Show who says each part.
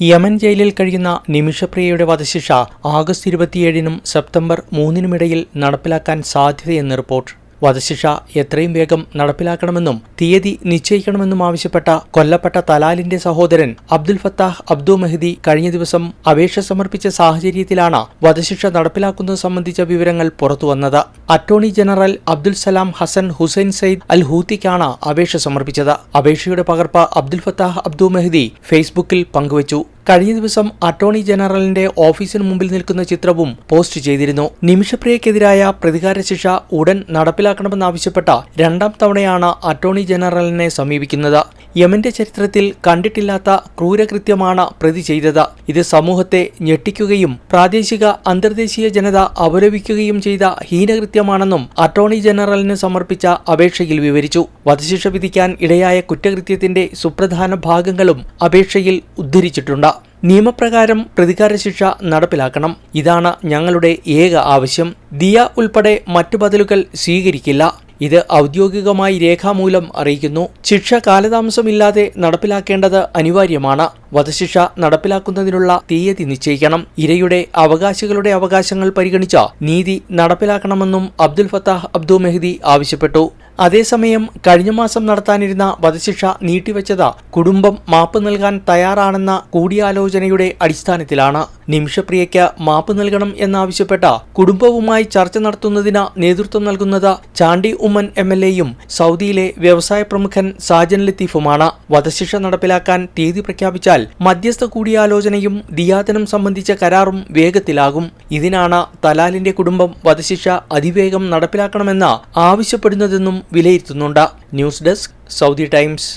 Speaker 1: Yemen ജയിലിൽ കഴിയുന്ന നിമിഷപ്രിയയുടെ വധശിക്ഷ ആഗസ്റ്റ് ഇരുപത്തിയേഴിനും സെപ്റ്റംബർ മൂന്നിനുമിടയിൽ നടപ്പിലാക്കാൻ സാധ്യതയെന്ന് റിപ്പോർട്ട്. വധശിക്ഷ എത്രയും വേഗം നടപ്പിലാക്കണമെന്നും തീയതി നിശ്ചയിക്കണമെന്നും ആവശ്യപ്പെട്ട കൊല്ലപ്പെട്ട തലാലിന്റെ സഹോദരൻ അബ്ദുൽ ഫത്താഹ് അബ്ദു മെഹദി കഴിഞ്ഞ ദിവസം അപേക്ഷ സമർപ്പിച്ച സാഹചര്യത്തിലാണ് വധശിക്ഷ നടപ്പിലാക്കുന്നത് സംബന്ധിച്ച വിവരങ്ങൾ പുറത്തുവന്നത്. Attorney general Abdul Salam Hassan Hussein Sayyid al ഹൂത്തിക്കാണ് അപേക്ഷ സമർപ്പിച്ചത്. അപേക്ഷയുടെ പകർപ്പ് അബ്ദുൽ ഫത്താഹ് അബ്ദു മെഹദി ഫേസ്ബുക്കിൽ പങ്കുവച്ചു. കഴിഞ്ഞ ദിവസം അറ്റോർണി ജനറലിന്റെ ഓഫീസിന് മുമ്പിൽ നിൽക്കുന്ന ചിത്രവും പോസ്റ്റ് ചെയ്തിരുന്നു. നിമിഷപ്രിയക്കെതിരായ പ്രതികാര ശിക്ഷ ഉടൻ നടപ്പിലാക്കണമെന്നാവശ്യപ്പെട്ട രണ്ടാം തവണയാണ് അറ്റോർണി ജനറലിനെ സമീപിക്കുന്നത്. യമന്റെ ചരിത്രത്തിൽ കണ്ടിട്ടില്ലാത്ത ക്രൂരകൃത്യമാണ് പ്രതി ചെയ്തത്. ഇത് സമൂഹത്തെ ഞെട്ടിക്കുകയും പ്രാദേശിക അന്തർദേശീയ ജനത അപലപിക്കുകയും ചെയ്ത ഹീനകൃത്യമാണെന്നും അറ്റോർണി ജനറലിന് സമർപ്പിച്ച അപേക്ഷയിൽ വിവരിച്ചു. വധശിക്ഷ വിധിക്കാൻ ഇടയായ കുറ്റകൃത്യത്തിന്റെ സുപ്രധാന ഭാഗങ്ങളും അപേക്ഷയിൽ ഉദ്ധരിച്ചിട്ടുണ്ട്. നിയമപ്രകാരം പ്രതികാര ശിക്ഷ നടപ്പിലാക്കണം. ഇതാണ് ഞങ്ങളുടെ ഏക ആവശ്യം. ദിയ ഉൾപ്പെടെ മറ്റു ബദലുകൾ സ്വീകരിക്കില്ല. ഇത് ഔദ്യോഗികമായി രേഖാമൂലം അറിയിക്കുന്നു. ശിക്ഷ കാലതാമസമില്ലാതെ നടപ്പിലാക്കേണ്ടത് അനിവാര്യമാണ്. വധശിക്ഷ നടപ്പിലാക്കുന്നതിനുള്ള തീയതി നിശ്ചയിക്കണം. ഇരയുടെ അവകാശികളുടെ അവകാശങ്ങൾ പരിഗണിച്ച നീതി നടപ്പിലാക്കണമെന്നും അബ്ദുൽ ഫത്താഹ് അബ്ദു മെഹദി ആവശ്യപ്പെട്ടു. അതേസമയം കഴിഞ്ഞ മാസം നടത്താനിരുന്ന വധശിക്ഷ നീട്ടിവെച്ചത് കുടുംബം മാപ്പ് നൽകാൻ തയ്യാറാണെന്ന കൂടിയാലോചനയുടെ അടിസ്ഥാനത്തിലാണ്. നിമിഷപ്രിയയ്ക്ക് മാപ്പ് നൽകണം എന്നാവശ്യപ്പെട്ട കുടുംബവുമായി ചർച്ച നടത്തുന്നതിന് നേതൃത്വം നൽകുന്നത് ചാണ്ടി ഉമ്മൻ എം എൽ എയും സൗദിയിലെ വ്യവസായ പ്രമുഖൻ സാജൻ ലത്തീഫുമാണ്. വധശിക്ഷ നടപ്പിലാക്കാൻ തീയതി പ്രഖ്യാപിച്ചാൽ മധ്യസ്ഥ കൂടിയാലോചനയും ദിയാദനം സംബന്ധിച്ച കരാറും വേഗത്തിലാകും. ഇതിനാണ് തലാലിന്റെ കുടുംബം വധശിക്ഷ അതിവേഗം നടപ്പിലാക്കണമെന്ന് ആവശ്യപ്പെടുന്നതെന്നും വിലയിരുത്തുന്നുണ്ട്. News desk Saudi Times.